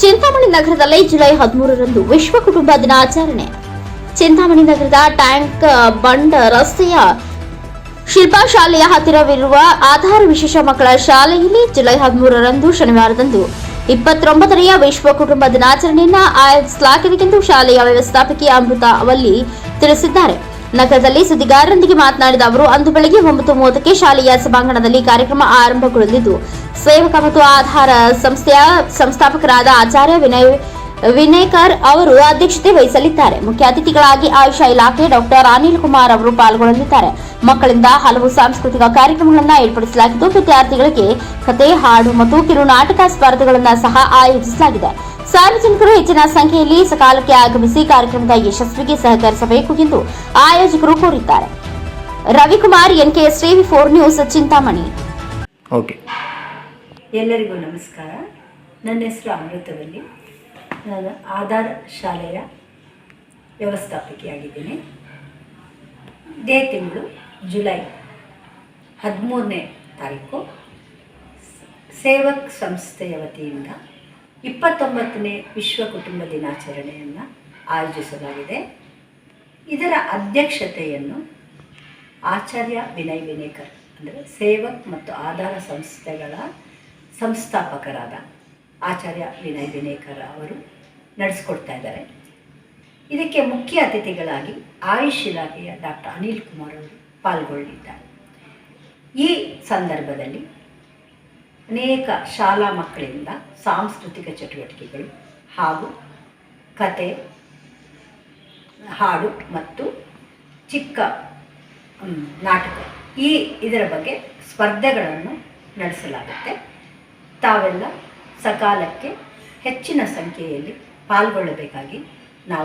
ಚಿಂತಾಮಣಿ ನಗರದಲ್ಲಿ ಜುಲೈ ಹದಿಮೂರರಂದು ವಿಶ್ವ ಕುಟುಂಬ ದಿನಾಚರಣೆ. ಚಿಂತಾಮಣಿ ನಗರದ ಟ್ಯಾಂಕ್ ಬಂಡ್ ರಸ್ತೆಯ ಶಿಲ್ಪಾ ಶಾಲೆಯ ಹತ್ತಿರವಿರುವ ಆಧಾರ ವಿಶೇಷ ಮಕ್ಕಳ ಶಾಲೆಯಲ್ಲಿ ಜುಲೈ ಹದಿಮೂರರಂದು ಶನಿವಾರದಂದು ಇಪ್ಪತ್ತೊಂಬತ್ತನೆಯ ವಿಶ್ವ ಕುಟುಂಬ ದಿನಾಚರಣೆಯನ್ನು ಆಯೋಜಿಸಲಾಗಿದೆ ಎಂದು ಶಾಲೆಯ ವ್ಯವಸ್ಥಾಪಕಿ ಅಮೃತ ಅವಲ್ಲಿ ತಿಳಿಸಿದ್ದಾರೆ. ನಗರದಲ್ಲಿ ಸುದ್ದಿಗಾರರೊಂದಿಗೆ ಮಾತನಾಡಿದ ಅವರು, ಅಂದು ಬೆಳಗ್ಗೆ ಒಂಬತ್ತು ಮೂವತ್ತಕ್ಕೆ ಶಾಲೆಯ ಸಭಾಂಗಣದಲ್ಲಿ ಕಾರ್ಯಕ್ರಮ ಆರಂಭಗೊಳ್ಳಲಿದ್ದು ಸೇವಕ ಮತ್ತು ಆಧಾರ ಸಂಸ್ಥೆಯ ಸಂಸ್ಥಾಪಕರಾದ ಆಚಾರ್ಯ ವಿನಯ್ ವಿನೇಕರ್ ಅವರು ಅಧ್ಯಕ್ಷತೆ ವಹಿಸಲಿದ್ದಾರೆ. ಮುಖ್ಯ ಅತಿಥಿಗಳಾಗಿ ಆಯುಷ ಇಲಾಖೆ ಡಾಕ್ಟರ್ ಅನಿಲ್ ಕುಮಾರ್ ಅವರು ಪಾಲ್ಗೊಳ್ಳಲಿದ್ದಾರೆ. ಮಕ್ಕಳಿಂದ ಹಲವು ಸಾಂಸ್ಕೃತಿಕ ಕಾರ್ಯಕ್ರಮಗಳನ್ನು ಏರ್ಪಡಿಸಲಾಗಿದ್ದು ವಿದ್ಯಾರ್ಥಿಗಳಿಗೆ ಕತೆ ಹಾಡು ಮತ್ತು ಕಿರು ನಾಟಕ ಸ್ಪರ್ಧೆಗಳನ್ನು ಸಹ ಆಯೋಜಿಸಲಾಗಿದೆ. ಸಾರ್ವಜನಿಕರು ಹೆಚ್ಚಿನ ಸಂಖ್ಯೆಯಲ್ಲಿ ಸಕಾಲಕ್ಕೆ ಆಗಮಿಸಿ ಕಾರ್ಯಕ್ರಮದ ಯಶಸ್ವಿಗೆ ಸಹಕರಿಸಬೇಕು ಎಂದು ಆಯೋಜಕರು ಕೋರಿದ್ದಾರೆ. Ravikumar K TV four news Chintamani. Okay. ಎಲ್ಲರಿಗೂ ನಮಸ್ಕಾರ. ನನ್ನ ಹೆಸರು ಅಮೃತವಲ್ಲಿ. ನಾನು ಆಧಾರ್ ಶಾಲೆಯ ವ್ಯವಸ್ಥಾಪಕಿಯಾಗಿದ್ದೀನಿ. ಇದೇ ತಿಂಗಳು ಜುಲೈ ಹದಿಮೂರನೇ ತಾರೀಕು. ಸೇವಕ್ ಸಂಸ್ಥೆಯ ವತಿಯಿಂದ ಇಪ್ಪತ್ತೊಂಬತ್ತನೇ ವಿಶ್ವ ಕುಟುಂಬ ದಿನಾಚರಣೆಯನ್ನು ಆಯೋಜಿಸಲಾಗಿದೆ. ಇದರ ಅಧ್ಯಕ್ಷತೆಯನ್ನು ಆಚಾರ್ಯ ವಿನಯ್ ವಿನೇಕರ್, ಅಂದರೆ ಸೇವಕ್ ಮತ್ತು ಆಧಾರ ಸಂಸ್ಥೆಗಳ ಸಂಸ್ಥಾಪಕರಾದ ಆಚಾರ್ಯ ವಿನಯ್ ವಿನೇಕರ್ ಅವರು ನಡೆಸ್ಕೊಡ್ತಾ ಇದ್ದಾರೆ. ಇದಕ್ಕೆ ಮುಖ್ಯ ಅತಿಥಿಗಳಾಗಿ ಆಯುಷ್ ಇಲಾಖೆಯ ಡಾಕ್ಟರ್ ಅನಿಲ್ ಕುಮಾರ್ ಅವರು ಪಾಲ್ಗೊಳ್ಳಿದ್ದಾರೆ ಈ ಸಂದರ್ಭದಲ್ಲಿ ಅನೇಕ ಶಾಲಾ ಮಕ್ಕಳಿಂದ ಸಾಂಸ್ಕೃತಿಕ ಚಟುವಟಿಕೆಗಳು ಹಾಗೂ ಕತೆ, ಹಾಡು ಮತ್ತು ಚಿಕ್ಕ ನಾಟಕ ಈ ಇದರ ಬಗ್ಗೆ ಸ್ಪರ್ಧೆಗಳನ್ನು ನಡೆಸಲಾಗುತ್ತೆ. ತಾವೆಲ್ಲ ಸಕಾಲಕ್ಕೆ ಹೆಚ್ಚಿನ ಸಂಖ್ಯೆಯಲ್ಲಿ ಪಾಲ್ಗೊಳ್ಳಬೇಕಾಗಿ